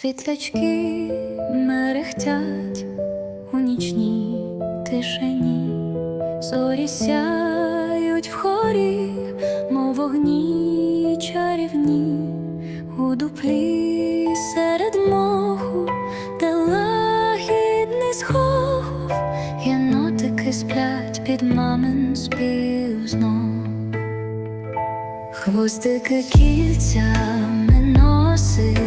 Світлячки мерехтять у нічній тишині, зорі сяють в хорі, мов вогні чарівні, у дуплі серед моху, де лагідний схов, єнотики сплять під мамин спів знов. Хвостики кільцями носики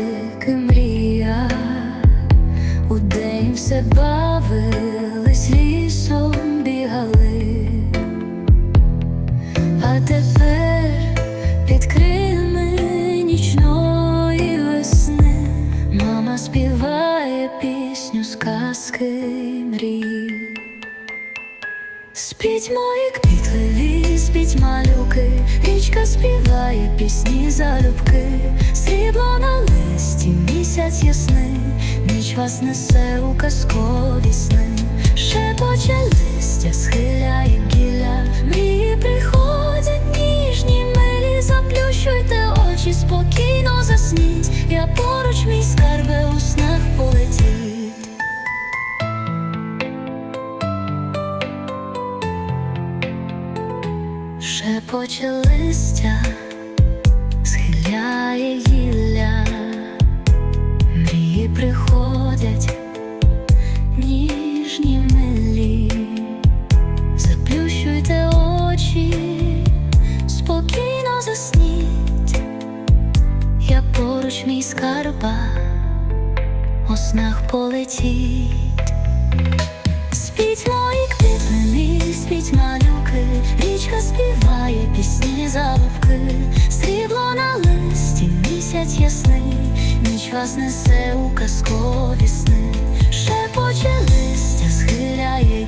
співає пісню сказки мрій. Спіть мої квітливі, спіть малюки, річка співає пісні залюбки, срібло на листі, місяць ясний, ніч вас несе у казкові сни, шепоче листя, схиляє гілля, мрії приходять ніжні, милі, заплющуйте очі, спокійно засніть, я поруч мій скарбе у снах полетіть. Шепоче листя, схиляє гілля, мрії приходять, ніжні милі, заплющуйте очі, спокійно засніть, я поруч мій скарба, у снах полетіть. Місяць ясний, ніч вас несе у казкові сни, шепоче листя, схиляє